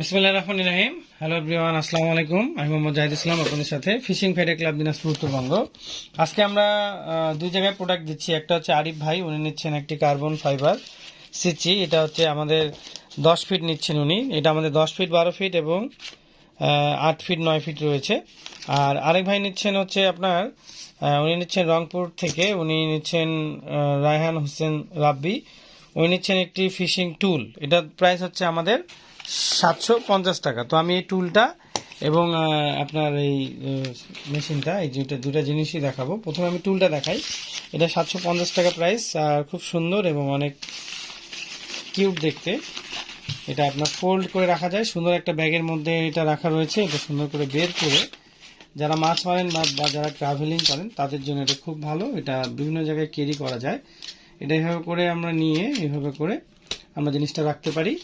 বিসমিল্লাহ রহমান রাহিম। Hello everyone, আসসালামু আলাইকুম। আমি মোহাম্মদ জাহিদ ইসলাম, আপনাদের সাথে ফিশিং ফেডে ক্লাব দিনাজপুর, উত্তরবঙ্গ। আজকে আমরা দুই জায়গায় প্রোডাক্ট দিচ্ছি। একটা হচ্ছে আরিফ ভাই, উনি নিচ্ছেন একটি কার্বন ফাইবার সিচি। এটা হচ্ছে আমাদের দশ ফিট নিচ্ছেন উনি। এটা আমাদের দশ ফিট বারো ফিট এবং আট ফিট নয় ফিট রয়েছে। আর আরেক ভাই নিচ্ছেন হচ্ছে আপনার উনি নিচ্ছেন রংপুর থেকে। উনি নিচ্ছেন রায়হান হোসেন রাব্বি। উনি নিচ্ছেন একটি ফিশিং টুল। এটার প্রাইস হচ্ছে আমাদের সাতশো পঞ্চাশ টাকা। তো আমি এই টুলটা এবং আপনার এই মেশিনটা, এই দুইটা দুটা জিনিসই দেখাবো। প্রথমে আমি টুলটা দেখাই। এটা সাতশো পঞ্চাশ টাকা প্রাইস আর খুব সুন্দর এবং অনেক কিউট দেখতে। এটা আপনার ফোল্ড করে রাখা যায়। সুন্দর একটা ব্যাগের মধ্যে এটা রাখা রয়েছে। এটা সুন্দর করে বের করে যারা মাছ মারেন বা যারা ট্রাভেলিং করেন, তাদের জন্য এটা খুব ভালো। এটা বিভিন্ন জায়গায় ক্যারি করা যায়। এটা এভাবে করে আমরা নিয়ে, এভাবে করে আমরা জিনিসটা রাখতে পারি।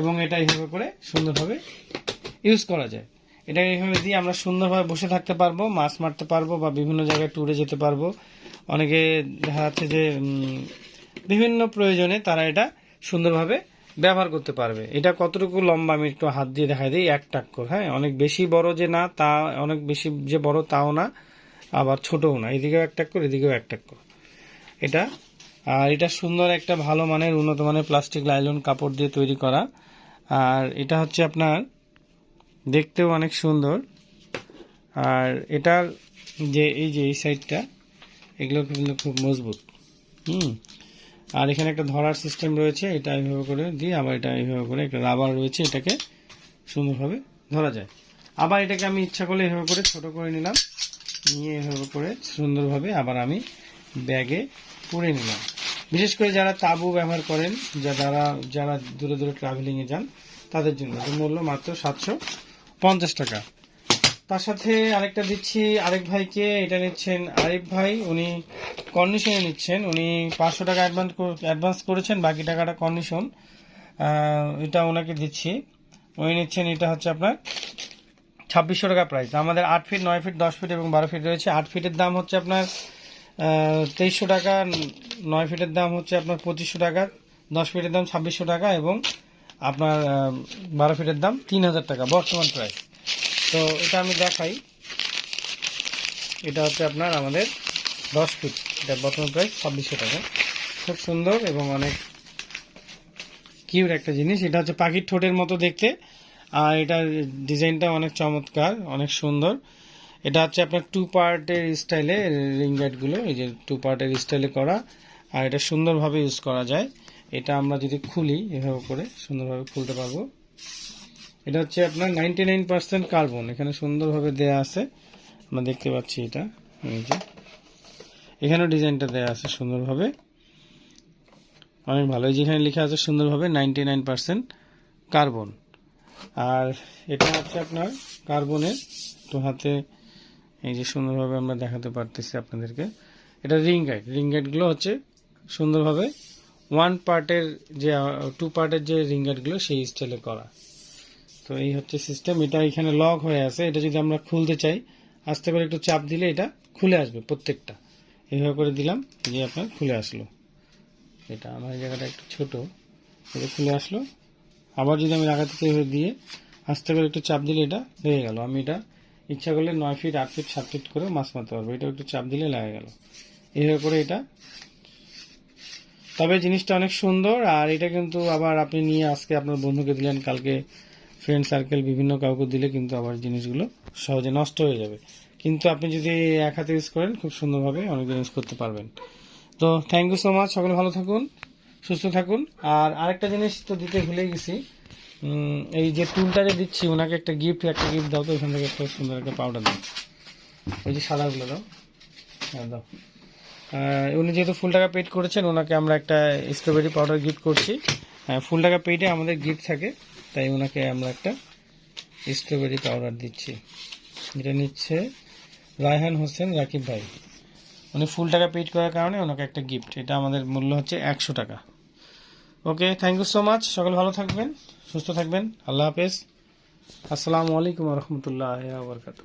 এবং এটা এইভাবে করে সুন্দরভাবে ইউজ করা যায়। এটা এইভাবে দিয়ে আমরা সুন্দরভাবে বসে থাকতে পারব, মাছ মারতে পারব বা বিভিন্ন জায়গায় ট্যুরে যেতে পারব। অনেকে দেখা যাচ্ছে যে বিভিন্ন প্রয়োজনে তারা এটা সুন্দরভাবে ব্যবহার করতে পারবে। এটা কতটুকু লম্বা আমি একটু হাত দিয়ে দেখাই দিই, এক টাক্কর হ্যাঁ অনেক বেশি বড় যে না, তা অনেক বেশি যে বড় তাও না, আবার ছোটও না। এদিকেও এক টাক্কর এদিকেও এক টাক্কর এটা আর এটা সুন্দর একটা ভালো মানের উন্নত মানের প্লাস্টিক লাইলন কাপড় দিয়ে তৈরি করা। আর এটা হচ্ছে আপনার দেখতেও অনেক সুন্দর। আর এটার যে এই যে এই সাইডটা এগুলো কিন্তু খুব মজবুত। হুম। আর এখানে একটা ধরার সিস্টেম রয়েছে, এটা এইভাবে করে দিয়ে আবার এটা এইভাবে করে একটা রাবার রয়েছে, এটাকে সুন্দরভাবে ধরা যায়। আবার এটাকে আমি ইচ্ছা করলে এভাবে করে ছোট করে নিলাম। নিয়ে এভাবে করে সুন্দরভাবে আবার আমি ব্যাগে পুরে নিলাম। বিশেষ করে যারা তাঁবু ব্যবহার করেন, যা যারা যারা দূরে দূরে ট্রাভেলিংয়ে যান, তাদের জন্য। মূল্য মাত্র সাতশো পঞ্চাশ টাকা। তার সাথে আরেকটা দিচ্ছি, আরেক ভাইকে। এটা নিচ্ছেন আরিফ ভাই। উনি কন্ডিশনে নিচ্ছেন। উনি পাঁচশো টাকা অ্যাডভান্স অ্যাডভান্স করেছেন, বাকি টাকাটা কন্ডিশন এটা ওনাকে দিচ্ছি। উনি নিচ্ছেন, এটা হচ্ছে আপনার ছাব্বিশশো টাকা প্রাইস আমাদের আট ফিট নয় ফিট দশ ফিট এবং বারো ফিট রয়েছে। আট ফিটের দাম হচ্ছে আপনার তেইশশো টাকা, নয় ফিটের দাম হচ্ছে আপনার পঁচিশশো টাকা, দশ ফিটের দাম ছাব্বিশশো টাকা এবং আপনার বারো ফিটের দাম তিন হাজার টাকা বর্তমান প্রাইস তো এটা আমি দেখাই। এটা হচ্ছে আপনার আমাদের দশ ফিট। এটা বর্তমান প্রাইস ছাব্বিশশো টাকা। খুব সুন্দর এবং অনেক কিউর একটা জিনিস। এটা হচ্ছে পাখির ঠোঁটের মতো দেখতে। আর এটার ডিজাইনটা অনেক চমৎকার, অনেক সুন্দর। এটা হচ্ছে আপনার টু পার্টের স্টাইলে রিংগুলো, এই যে টু পার্টের স্টাইলে করা। আর এটা সুন্দরভাবে ইউজ করা যায়। এটা আমরা যদি খুলি, এভাবে করে সুন্দরভাবে খুলতে পারব। এটা হচ্ছে আপনার নাইনটি নাইন পার্সেন্ট কার্বন এখানে সুন্দরভাবে দেয়া আছে। আমরা দেখতে পাচ্ছি এটা, এই যে। এখানেও ডিজাইনটা দেয়া আছে সুন্দরভাবে। অনেক ভালো, এই যেখানে লেখা আছে সুন্দরভাবে নাইনটি নাইন পার্সেন্ট কার্বন আর এটা হচ্ছে আপনার কার্বনের তো হাতে এই যে সুন্দরভাবে আমরা দেখাতে পারতেছি আপনাদেরকে। এটা রিং গাইড রিং গাইডগুলো হচ্ছে সুন্দরভাবে ওয়ান পার্টের যে টু পার্টের যে রিং গাইডগুলো সেই স্টাইলে করা। তো এই হচ্ছে সিস্টেম এটা এখানে লক হয়ে আছে। এটা যদি আমরা খুলতে চাই, আস্তে করে একটু চাপ দিলে এটা খুলে আসবে প্রত্যেকটা। এইভাবে করে দিলাম যে আপনার খুলে আসলো। এটা আমার জায়গাটা একটু ছোট, এটা খুলে আসলো। আবার যদি আমি লাগাতে দিয়ে আস্তে করে একটু চাপ দিলে এটা হয়ে গেল। আমি এটা ইচ্ছা করলে নয় ফিট আট ফিট সাত ফিট করে মাছ মারতে পারব। এটা একটু চাপ দিলে লাগা গেল। এইভাবে করে এটা। তবে জিনিসটা অনেক সুন্দর, আর এটা কিন্তু আবার আপনি নিয়ে আজকে আপনার বন্ধুকে দিলেন, কালকে ফ্রেন্ড সার্কেল বিভিন্ন কাউকে দিলে কিন্তু আবার জিনিসগুলো সহজে নষ্ট হয়ে যাবে। কিন্তু আপনি যদি এক হাতে ইউজ করেন, খুব সুন্দরভাবে অনেকদিন ইউজ করতে পারবেন। তো থ্যাংক ইউ সো মাচ সকলে ভালো থাকুন, সুস্থ থাকুন। আর আরেকটা জিনিস তো দিতে ভুলে গেছি এই যে টুলটা যে দিচ্ছি ওনাকে একটা গিফট একটা গিফট দাও তো ওইখান থেকে একটা সুন্দর একটা পাউডার দাও। ওই যে সাদাগুলো দাও হ্যাঁ দাও। উনি যেহেতু ফুল টাকা পেড করেছেন ওনাকে আমরা একটা স্ট্রবেরি পাউডার গিফট করছি। আহ, ফুল টাকা পেডে আমাদের গিফট থাকে তাই ওনাকে আমরা একটা স্ট্রবেরি পাউডার দিচ্ছি। এটা নিচ্ছে রায়হান হোসেন রাকিব ভাই। উনি ফুল টাকা পেড করার কারণে ওনাকে একটা গিফট এটা আমাদের মূল্য হচ্ছে একশো টাকা। Okay thank you so much সকল ভালো থাকবেন, সুস্থ থাকবেন। আল্লাহ হাফেজ। আসসালামু আলাইকুম রহমতুল্লাহ বরকাতু